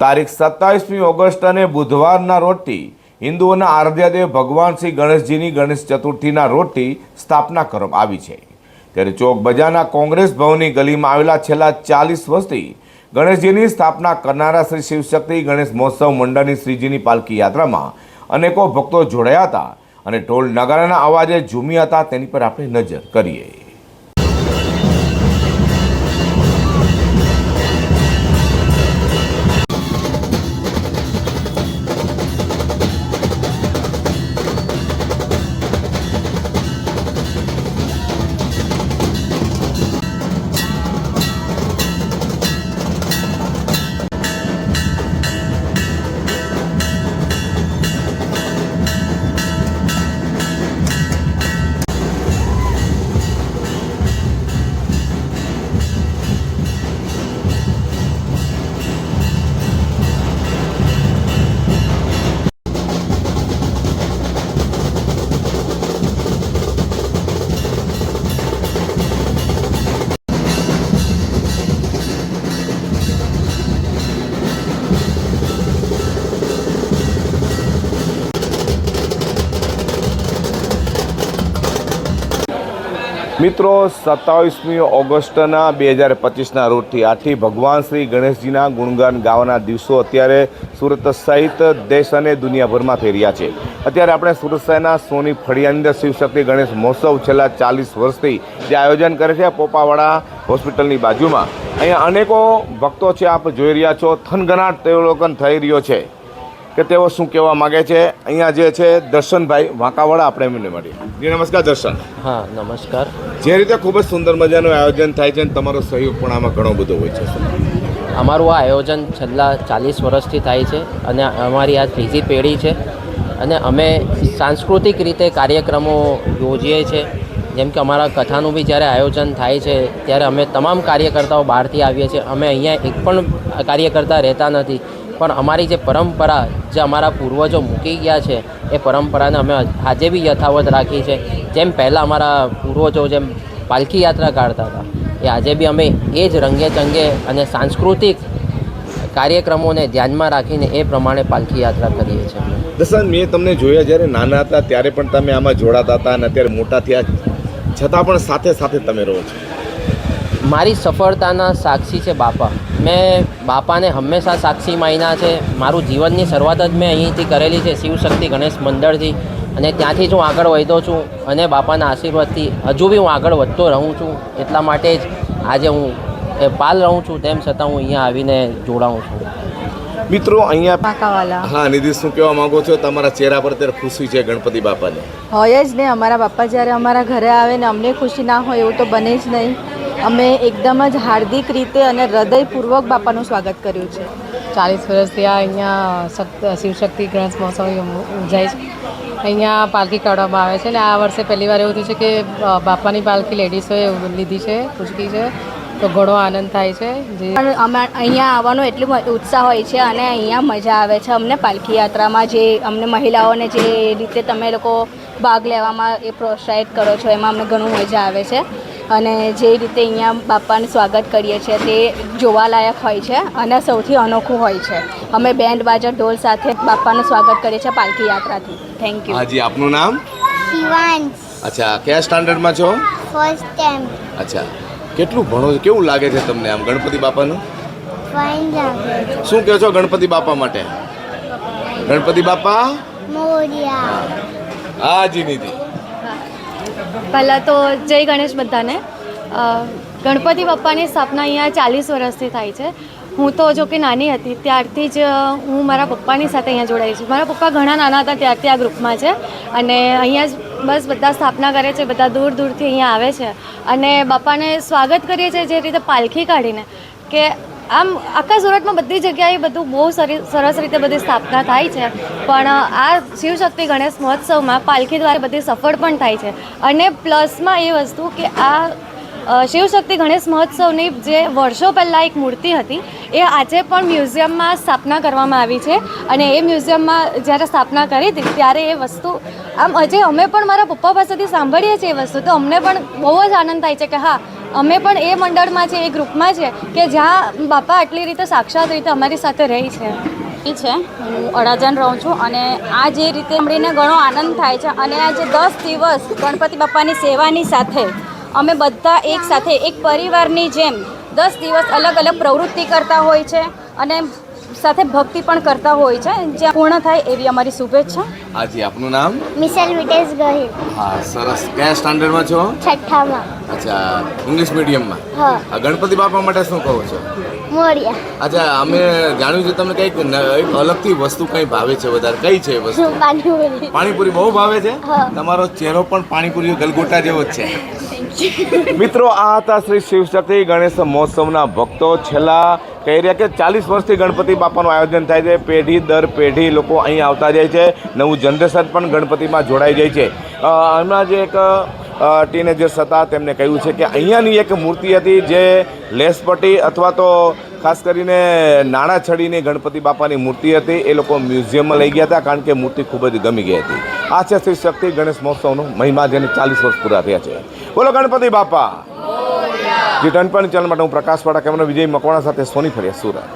તારીખ સત્તાવીસમી ઓગસ્ટ અને બુધવારના રોજથી હિન્દુઓના આરાધ્યદેવ ભગવાન શ્રી ગણેશજીની ગણેશ ચતુર્થીના રોજથી સ્થાપના કરવામાં આવી છે. ત્યારે ચોક બજારના કોંગ્રેસ ભવનની ગલીમાં આવેલા છેલ્લા ચાલીસ વર્ષથી ગણેશજીની સ્થાપના કરનારા શ્રી શિવશક્તિ, ગણેશ મહોત્સવ મંડળની શ્રીજીની પાલકી યાત્રામાં અનેકો ભક્તો જોડાયા હતા અને ઢોલ નગારાના અવાજે ઝૂમ્યા હતા. તેની પર આપણે નજર કરીએ. મિત્રો, સત્તાવીસમી ઓગસ્ટના બે હજાર પચીસના રોજથી આથી ભગવાન શ્રી ગણેશજીના ગુણગાન ગાવાના દિવસો અત્યારે સુરત સહિત દેશ અને દુનિયાભરમાં થઈ રહ્યા છે. અત્યારે આપણે સુરત શહેરના સોની ફળિયાની અંદર શિવશક્તિ ગણેશ મહોત્સવ છેલ્લા ચાલીસ વર્ષથી જે આયોજન કરે છે પોપાવાડા હોસ્પિટલની બાજુમાં. અહીંયા અનેકો ભક્તો છે, આપ જોઈ રહ્યા છો. થનગનાટ તેવલોકન થઈ રહ્યો છે. કે તેઓ શું કહેવા માગે છે? અહીંયા જે છે દર્શનભાઈ વાંકાવાળા આપણે એમને મળીએ. જી નમસ્કાર દર્શન. હા નમસ્કાર. જે રીતે ખૂબ જ સુંદર મજાનું આયોજન થાય છે અને તમારો સહયોગ પણ આમાં ઘણો બધો હોય છે અમારું આ આયોજન છેલ્લા ચાલીસ વર્ષથી થાય છે અને અમારી આ ત્રીજી પેઢી છે અને અમે સાંસ્કૃતિક રીતે કાર્યક્રમો યોજીએ છીએ. જેમ કે અમારા કથાનું બી જ્યારે આયોજન થાય છે ત્યારે અમે તમામ કાર્યકર્તાઓ બહારથી આવીએ છીએ. અમે અહીંયા એક પણ કાર્યકર્તા રહેતા નથી. પણ અમારી જે પરંપરા જે અમારા પૂર્વજો મૂકી ગયા છે, એ પરંપરાને અમે આજે બી યથાવત રાખી છે. જેમ પહેલાં અમારા પૂર્વજો જેમ પાલખી યાત્રા કાઢતા હતા, એ આજે બી અમે એ જ રંગે ચંગે અને સાંસ્કૃતિક કાર્યક્રમોને ધ્યાનમાં રાખીને એ પ્રમાણે પાલખી યાત્રા કરીએ છીએ. દસન મેં તમને જોયા જ્યારે નાના હતા, ત્યારે પણ તમે આમાં જોડાતા હતા અને અત્યારે મોટા થયા, છતાં પણ સાથે સાથે તમે રહો છો. મારી સફળતાના સાક્ષી છે બાપા. મેં બાપાને હંમેશા સાક્ષી માન્યા છે. મારું જીવનની શરૂઆત જ મેં અહીંથી કરેલી છે શિવશક્તિ ગણેશ મંદિરથી અને ત્યાંથી જ હું આગળ વધતો છું અને બાપાના આશીર્વાદથી હજુ બી હું આગળ વધતો રહું છું. એટલા માટે જ આજે હું એ પાલ રહું છું તેમ છતાં હું અહીંયા આવીને જોડાઉં છું. મિત્રો અહીંયા પાકાવાલા હા નિધિ શું કહેવા માંગો છો? તમારા ચહેરા પર અત્યારે ખુશી છે ગણપતિ બાપાની. હોય જ ને અમારા બાપા જ્યારે અમારા ઘરે આવે ને અમને ખુશી ના હોય એવું તો બને જ નહીં. અમે એકદમ જ હાર્દિક રીતે અને હૃદયપૂર્વક બાપાનું સ્વાગત કર્યું છે. ચાલીસ વર્ષથી આ અહીંયા શક્ત શિવશક્તિ ગણેશ મહોત્સવ ઉજાય છે. અહીંયા પાલખી કાઢવામાં આવે છે અને આ વર્ષે પહેલી વાર એવું થયું છે કે બાપાની પાલખી લેડીઝોએ લીધી છે ઉચકી છે. તો ઘણો આનંદ થાય છે. જે અમે અહીંયા આવવાનો એટલો ઉત્સાહ હોય છે અને અહીંયા મજા આવે છે અમને પાલખી યાત્રામાં. જે અમને મહિલાઓને જે રીતે તમે લોકો ભાગ લેવામાં એ પ્રોત્સાહિત કરો છો એમાં અમને ઘણું મજા આવે છે. અને જે રીતે અહીંયા બાપાનું સ્વાગત કરીએ છીએ તે જોવાલાયક હોય છે અને સૌથી અનોખું હોય છે. અમે બેન્ડ બાજા ઢોલ સાથે બાપાનું સ્વાગત કરીએ છીએ પાલખી યાત્રાથી. થેન્ક યુ હાજી આપનું નામ? શિવાંશ. અચ્છા કયા સ્ટાન્ડર્ડમાં છો? ફર્સ્ટ ટાઈમ અચ્છા કેટલું ભણો છો? કેવું લાગે છે તમને આમ ગણપતિ બાપાનું? ફાઇન લાગે શું કહો છો ગણપતિ બાપા માટે? ગણપતિ બાપા? મોરિયા. હાજી નિધિ. પહેલાં તો જય ગણેશ બધાને. ગણપતિ બાપ્પાની સ્થાપના અહીંયા ચાલીસ વર્ષથી થાય છે. હું તો જો કે નાની હતી, ત્યારથી જ હું મારા પપ્પાની સાથે અહીંયા જોડાઈ છું. મારા પપ્પા ઘણા નાના હતા, ત્યારથી આ ગ્રુપમાં છે. અને અહીંયા જ બસ બધા સ્થાપના કરે છે, બધા દૂર દૂરથી અહીંયા આવે છે. અને બાપાને સ્વાગત કરીએ છીએ જે રીતે પાલખી કાઢીને, કે આમ આખા સુરતમાં બધી જગ્યાએ બધું બહુ સરી- સરસ રીતે બધી સ્થાપના થાય છે. પણ આ શિવશક્તિ ગણેશ મહોત્સવમાં પાલખી દ્વારા બધી સફળ પણ થાય છે. અને પ્લસમાં એ વસ્તુ કે આ શિવશક્તિ ગણેશ મહોત્સવની જે વર્ષો પહેલાં એક મૂર્તિ હતી, એ આજે પણ મ્યુઝિયમમાં સ્થાપના કરવામાં આવી છે. અને એ મ્યુઝિયમમાં જ્યારે સ્થાપના કરી હતી, ત્યારે એ વસ્તુ, આમ હજી અમે પણ મારા પપ્પા પાસેથી સાંભળીએ છીએ એ વસ્તુ, તો અમને પણ બહુ જ આનંદ થાય છે કે હા અમે પણ એ મંડળમાં છે, એ ગ્રુપમાં છે કે જ્યાં બાપા આટલી રીતે સાક્ષાત રીતે અમારી સાથે રહી છે. એ છે. હું અડાજણ રહું છું અને આ જે રીતે મળીને ઘણો આનંદ થાય છે અને આ જે દસ દિવસ ગણપતિ બાપાની સેવાની સાથે અમે બધા એક સાથે, એક પરિવારની જેમ દસ દિવસ અલગ અલગ પ્રવૃત્તિ કરતા હોય છે અને સાથે ભક્તિ પણ કરતા હોય છે. જે પૂર્ણ થાય એવી અમારી શુભેચ્છા. આજે આપનું નામ? મિસલ વિટેશ ગહિલ હા સરસ. કયા સ્ટાન્ડર્ડમાં છો? છઠ્ઠામાં. અચ્છા ઇંગ્લિશ મીડિયમમાં? હા. ગણપતિ બાપા માટે શું કહો છો? મોરિયા. અચ્છા અમે જાણ્યું છે તમે કંઈક અલગથી વસ્તુ કંઈ ભાવે છે વધારે. કઈ છે વસ્તુ? પાણીપુરી. પાણીપુરી બહુ ભાવે છે? તમારો ચહેરો પણ પાણીપુરી ગલગોટા જેવો જ છે. મિત્રો આ હતા શ્રી શિવશક્તિ ગણેશ મહોત્સવના ભક્તો. છેલ્લા કહી રહ્યા કે ચાલીસ વર્ષથી ગણપતિ બાપાનું આયોજન થાય છે. પેઢી દર પેઢી લોકો અહીં આવતા જાય છે. નવું જનરેશન પણ ગણપતિમાં જોડાઈ જાય છે. હમણાં જે એક ટીનેજર્સ હતા તેમણે કહ્યું છે કે અહીંયાની એક મૂર્તિ હતી જે લેસપટ્ટી અથવા તો ખાસ કરીને નાણાં છડીની ગણપતિ બાપાની મૂર્તિ હતી. એ લોકો મ્યુઝિયમમાં લઈ ગયા હતા કારણ કે મૂર્તિ ખૂબ જ ગમી ગઈ હતી. આ છે શ્રી શક્તિ ગણેશ મહોત્સવનો મહિમા જેને ચાલીસ વર્ષ પૂરા થયા છે. બોલો ગણપતિ બાપા. જી ટનપણ ચેનલ માટે હું પ્રકાશ વાળા કેમેરા વિજય મકવાણા સાથે સોની ફરિયા સુરત.